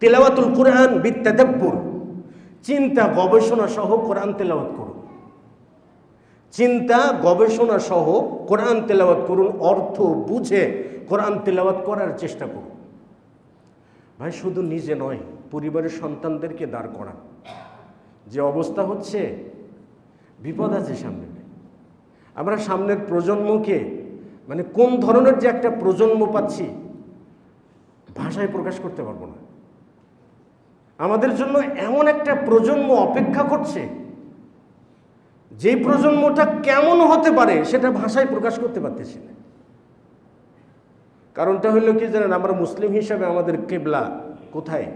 তেলাওয়াতুল কোরআন বিত্তাদাব্বুর। চিন্তা, গবেষণা সহ কোরআন তেলাওয়াত করুন। চিন্তা, গবেষণা সহ কোরআন তেলাওয়াত করুন, অর্থ বুঝে কোরআন তেলাওয়াত করার চেষ্টা করুন। ভাই, শুধু নিজে নয়, পরিবারের সন্তানদেরকে দাঁড় করান। যে অবস্থা হচ্ছে, বিপদ আছে সামনে। আমরা সামনের প্রজন্মকে মানে কোন ধরনের যে একটা প্রজন্ম পাচ্ছি, ভাষায় প্রকাশ করতে পারব না। আমাদের জন্য এমন একটা প্রজন্ম অপেক্ষা করছে যে প্রজন্মটা কেমন হতে পারে সেটা ভাষায় প্রকাশ করতে পারতেছি না। কারণটা হলো কি জানেন, আমরা মুসলিম হিসাবে আমাদের কেবলা কোথায়?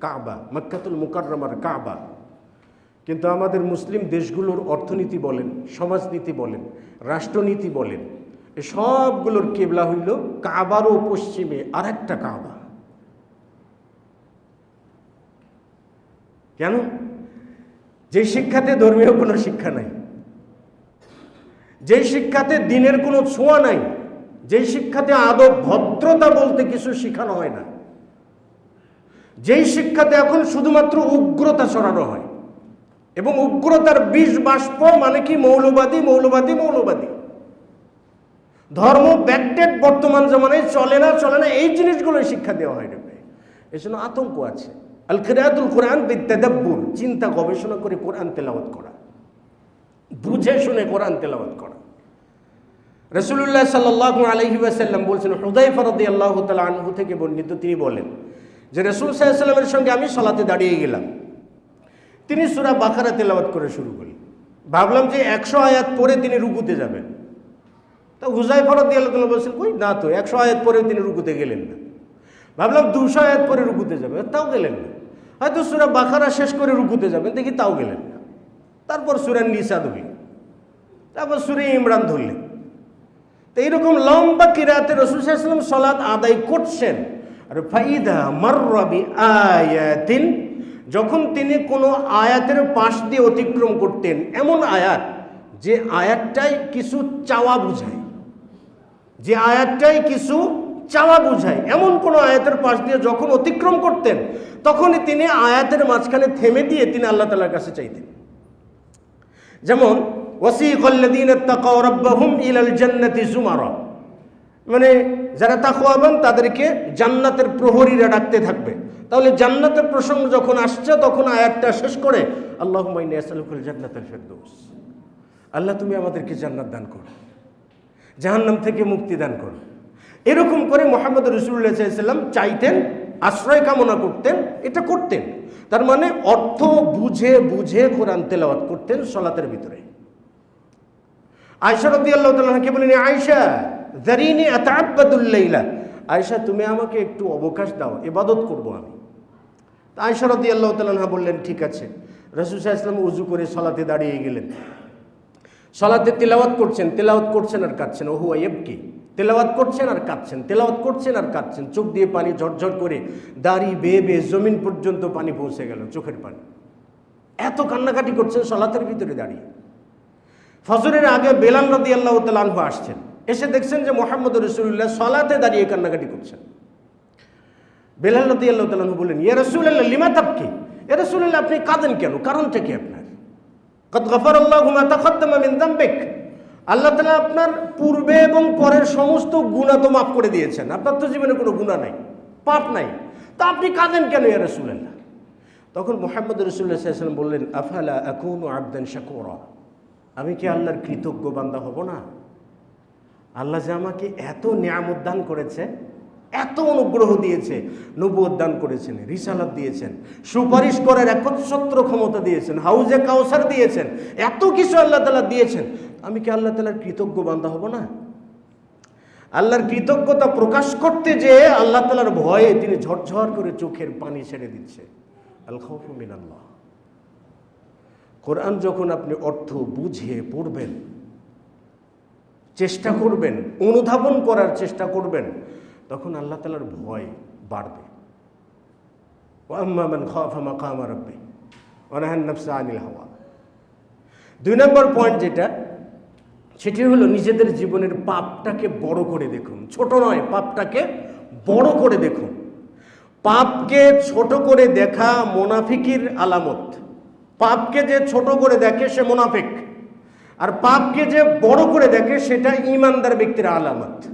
কাবা, মক্কাতুল মুকাররমার কাবা। কিন্তু আমাদের মুসলিম দেশগুলোর অর্থনীতি বলেন, সমাজনীতি বলেন, রাষ্ট্রনীতি বলেন সবগুলোর কেবলা হইল কাবারও পশ্চিমে আর একটা কাবা। কেন? যে শিক্ষাতে ধর্মীয় কোনো শিক্ষা নাই, যে শিক্ষাতে দিনের কোনো ছোঁয়া নাই, যে শিক্ষাতে আদব ভদ্রতা বলতে কিছু শেখানো হয় না যেই শিক্ষাতে এখন শুধুমাত্র উগ্রতা ছড়ানো হয় এবং উগ্রতার বিষ বাষ্প মানে কি? মৌলবাদী মৌলবাদী মৌলবাদী। ধর্ম ব্যাকডেট বর্তমান জমানায় চলে না চলে না, এই জিনিসগুলো শিক্ষা দেওয়া হয় রে এই জন্য আতঙ্ক আছে। আল খিরাতুল কোরআন বিদ্যাদাব্বুর চিন্তা গবেষণা করে কোরআন তেলাওয়াত করা। বুঝে শুনে কোরআন তেলাওয়াত করা। রসুল্লাহ সাল্লাহ আলহি আসাল্লাম বলছেন হুদাই ফরদি আল্লাহ তালা আনহু থেকে বর্ণিত তিনি বলেন যে, রসুল সাল্লামের সঙ্গে আমি সলাতে দাঁড়িয়ে গেলাম। তিনি সুরা বাখারা তেলাওয়াত করে শুরু করি ভাবলাম যে একশো আয়াত পরে তিনি রুকুতে যাবেন। তা হুজাই ফরদি আল্লাহ বলছেন, কই? না তো, একশো আয়াত পরে তিনি রুকুতে গেলেন না। ভাবলাম দুশো আয়াত পরে রুকুতে যাবে তাও গেলেন না। হয়তো সুরা বাখারা শেষ করে রুকুতে যাবেন দেখি তাও গেলেন না। তারপর সুরা নিসা ধরলেন, তারপর সুরে ইমরান ধরলেন। তো এইরকম লম্বা কিরাতে রসুলাম সলাদ আদায় করছেন। আর ফাইদা মার্রাবি আয়াতিন যখন তিনি কোনো আয়াতের পাশ দিয়ে অতিক্রম করতেন, এমন আয়াত, যে আয়াতটাই কিছু চাওয়া বুঝায়। যে আয়াতটাই কিছু চাওয়া বুঝায় এমন কোনো আয়াতের পাশ দিয়ে যখন অতিক্রম করতেন, তখনই তিনি আয়াতের মাঝখানে থেমে দিয়ে তিনি আল্লাহ তালার কাছে চাইতেন। যেমন মানে যারা তাকওয়াবান, তাদেরকে জান্নাতের প্রহরীরা ডাকতে থাকবে। তাহলে জান্নাতের প্রসঙ্গ যখন আসছে, তখন আয়াতটা শেষ করে আল্লাহ জান্নাতের ফেরদৌস। আল্লাহ, তুমি আমাদেরকে জান্নাত দান করো। জাহান্নাম থেকে মুক্তি দান করো। এরকম করে মোহাম্মদ রসুল্লাহ সাল্লাম চাইতেন, আশ্রয় কামনা করতেন, এটা করতেন। তার মানে অর্থ বুঝে বুঝে কোরআন তেলাওয়াত করতেন সলাতের ভিতরে। আয়সা রদি আল্লাহ তালাকে বলেন আয়সা জারিনি আতাবাদুল্লাইলা আয়সা তুমি আমাকে একটু অবকাশ দাও এবাদত করব আমি। তা আয়সা রদি আল্লাহ তালা বললেন, ঠিক আছে। রসুল সাহা ইসলাম উজু করে সলাতে দাঁড়িয়ে গেলেন। সলাতে তেলাওয়াত করছেন তেলাওয়াত করছেন আর কাঁদছেন। ওহু আইবকি তেলাওয়াত করছেন আর কাঁদছেন, তেলাওয়াত করছেন আর কাঁদছেন। চোখ দিয়ে পানি ঝরঝর করে দাড়ি বেয়ে বেয়ে জমিন পর্যন্ত পানি পৌঁছে গেল চোখের পানি। এত কান্নাকাটি করছেন সলাতের ভিতরে দাঁড়িয়ে। ফজরের আগে বেলাল রদি আল্লাহ তালানহু আসছেন। এসে দেখছেন যে মোহাম্মদ রসুল্লাহ সলাতে দাঁড়িয়ে কান্নাকাটি করছেন। বেলাল রদি আল্লাহ তালানহু বললেন ইয়ে রসুল্লাহ লিমা তাপকি এ রসুল্লাহ আপনি কাঁদেন কেন? কারণটা কি আপনার? কত গফর আল্লাহ হুমা তাকদ্দমা মিন দাম্বিক। আল্লাহ তালা আপনার পূর্বে এবং পরের সমস্ত গুণা তো মাফ করে দিয়েছেন। আপনার তো জীবনে কোনো গুণা নাই, পাপ নাই। তা আপনি কাঁদেন কেন ইয়া রসুল্লাহ তখন মোহাম্মদ রসুল্লাহ বললেন, আফালা এখন আবদান শাকুরা? আমি কি আল্লাহর কৃতজ্ঞ বান্দা হব না? আল্লাহ যে আমাকে এত নিয়ামত দান করেছে, এত অনুগ্রহ দিয়েছে নবুয় দান করেছেন, রিসালাত দিয়েছেন, সুপারিশ করার একচ্ছত্র ক্ষমতা দিয়েছেন, হাউজে কাউসার দিয়েছেন, এত কিছু আল্লাহ তালা দিয়েছেন। আমি কি আল্লাহ তালার কৃতজ্ঞ বান্দা হব না? আল্লাহর কৃতজ্ঞতা প্রকাশ করতে যে আল্লাহ তালার ভয়ে তিনি ঝরঝর করে চোখের পানি ছেড়ে দিচ্ছে। আল আল্লাহ কোরআন যখন আপনি অর্থ বুঝে পড়বেন, চেষ্টা করবেন, অনুধাবন করার চেষ্টা করবেন, তখন আল্লাহ তালার ভয় বাড়বে। আনিল হাওয়া। দুই নম্বর পয়েন্ট যেটা সেটি হলো নিজেদের জীবনের পাপটাকে বড় করে দেখুন। ছোট নয়, পাপটাকে বড় করে দেখুন। পাপকে ছোট করে দেখা মোনাফিকির আলামত। পাপকে যে ছোট করে দেখে সে মোনাফিক। আর পাপকে যে বড় করে দেখে সেটা ইমানদার ব্যক্তির আলামত।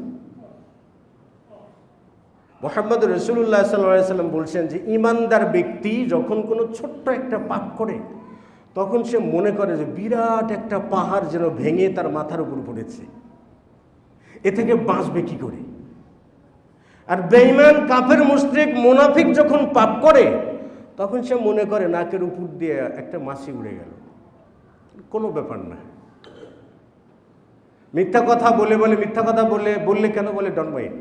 মোহাম্মদ রসুল্লাহ সাল্লাম বলছেন যে, ইমানদার ব্যক্তি যখন কোনো ছোট্ট একটা পাপ করে তখন সে মনে করে যে বিরাট একটা পাহাড় যেন ভেঙে তার মাথার উপর পড়েছে। এ থেকে বাঁচবে কি করে? আর বেইমান কাফের, মুশরিক, মোনাফিক যখন পাপ করে, তখন সে মনে করে নাকের উপর দিয়ে একটা মাছি উড়ে গেল। কোনো ব্যাপার না। মিথ্যা কথা বলে বলে, মিথ্যা কথা বলে, বললে কেন বলে? ডন মাইন্ড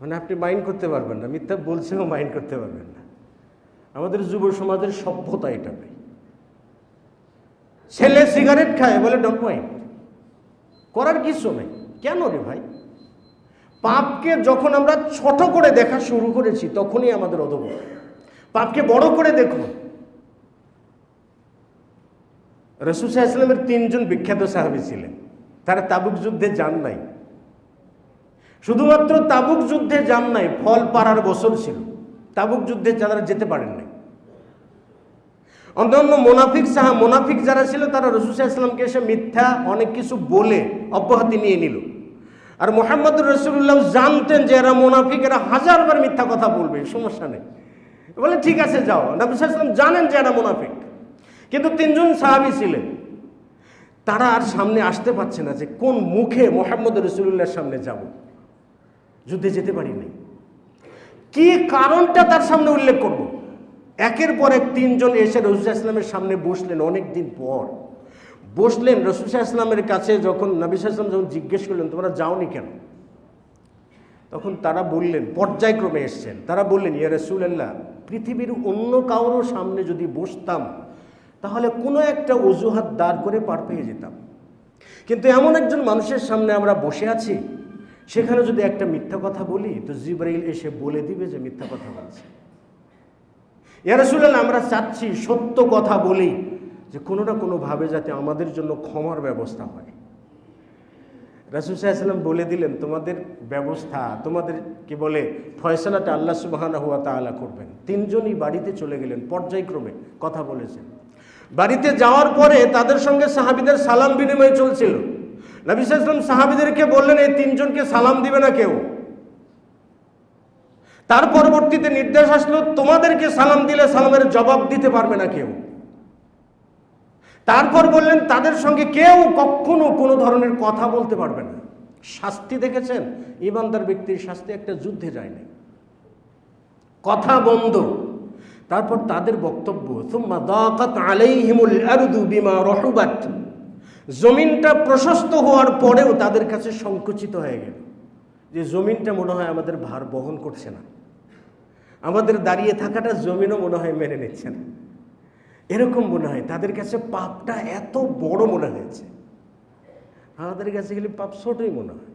মানে আপনি মাইন্ড করতে পারবেন না। মিথ্যা বলছেও মাইন্ড করতে পারবেন না। আমাদের যুব সমাজের সভ্যতা এটা নেই ছেলে সিগারেট খায় বলে ডন মাইন্ড করার কিছু নেই কেন রে ভাই? পাপকে যখন আমরা ছোট করে দেখা শুরু করেছি, তখনই আমাদের অধবর। পাপকে বড় করে দেখুন। রসুসা ইসলামের তিনজন বিখ্যাত সাহাবি ছিলেন। তারা তাবুক যুদ্ধে যান নাই। শুধুমাত্র তাবুক যুদ্ধে যান নাই, ফল, পাড়ার বছর ছিল। তাবুক যুদ্ধে যারা যেতে পারেন নাই। অন্যান্য মোনাফিক সাহা, মোনাফিক যারা ছিল, তারা রসুসা ইসলামকে এসে মিথ্যা অনেক কিছু বলে অব্যাহতি নিয়ে নিল। আর মোহাম্মদ রসুল্লাহ জানতেন যে এরা মোনাফিক, এরা হাজারবার মিথ্যা কথা বলবে, সমস্যা নেই। বলে, ঠিক আছে, যাও। নবীলাম জানেন যে এরা মোনাফিক। কিন্তু তিনজন সাহাবি ছিলেন। তারা আর সামনে আসতে পারছে না যে কোন মুখে মোহাম্মদ রসুল্লাহর সামনে যাব। যুদ্ধে যেতে পারি নাই। কি কারণটা তার সামনে উল্লেখ করব? একের পর এক তিনজন এসে রসুল ইসলামের সামনে বসলেন অনেক দিন পর। বসলেন, রসুল ইসলামের কাছে যখন নবী ইসলাম যখন জিজ্ঞেস করলেন, তোমরা যাওনি কেন? তখন তারা বললেন, পর্যায়ক্রমে এসছেন। তারা বললেন, ইয়া রসুল্লাহ পৃথিবীর অন্য কারোর সামনে যদি বসতাম, তাহলে কোনো একটা অজুহাত দাঁড় করে পার পেয়ে যেতাম। কিন্তু এমন একজন মানুষের সামনে আমরা বসে আছি, সেখানে যদি একটা মিথ্যা কথা বলি, তো জিব্রাইল এসে বলে দিবে যে মিথ্যা কথা বলছে। ইয়ারসুল্লাহ আমরা চাচ্ছি সত্য কথা বলি, যে কোনো না কোনোভাবে যাতে আমাদের জন্য ক্ষমার ব্যবস্থা হয়। রাসুল সাহেব বলে দিলেন, তোমাদের ব্যবস্থা, তোমাদের কি বলে, ফয়সলাটা আল্লাহ সুবাহানা হুয়া তালা করবেন। তিনজনই বাড়িতে চলে গেলেন, পর্যায়ক্রমে কথা বলেছেন। বাড়িতে যাওয়ার পরে তাদের সঙ্গে সাহাবিদের সালাম বিনিময় চলছিল। নবী সাল্লাম সাহাবিদেরকে বললেন, এই তিনজনকে সালাম দিবে না কেউ? তার পরবর্তীতে নির্দেশ আসলো, তোমাদেরকে সালাম দিলে সালামের জবাব দিতে পারবে না কেউ। তারপর বললেন, তাদের সঙ্গে কেউ কখনো কোনো ধরনের কথা বলতে পারবে না। শাস্তি দেখেছেন? ইমানদার ব্যক্তির শাস্তি একটা যুদ্ধে যায়নি। কথা বন্ধ। তারপর তাদের বক্তব্য বিমা জমিনটা প্রশস্ত হওয়ার পরেও তাদের কাছে সংকুচিত হয়ে গেল। যে জমিনটা মনে হয় আমাদের ভার বহন করছে না। আমাদের দাঁড়িয়ে থাকাটা জমিনও মনে হয় মেনে নিচ্ছে না। এরকম মনে হয়, তাদের কাছে পাপটা এত বড় মনে হয়েছে। আমাদের কাছে গেলে পাপ ছোটই মনে হয়।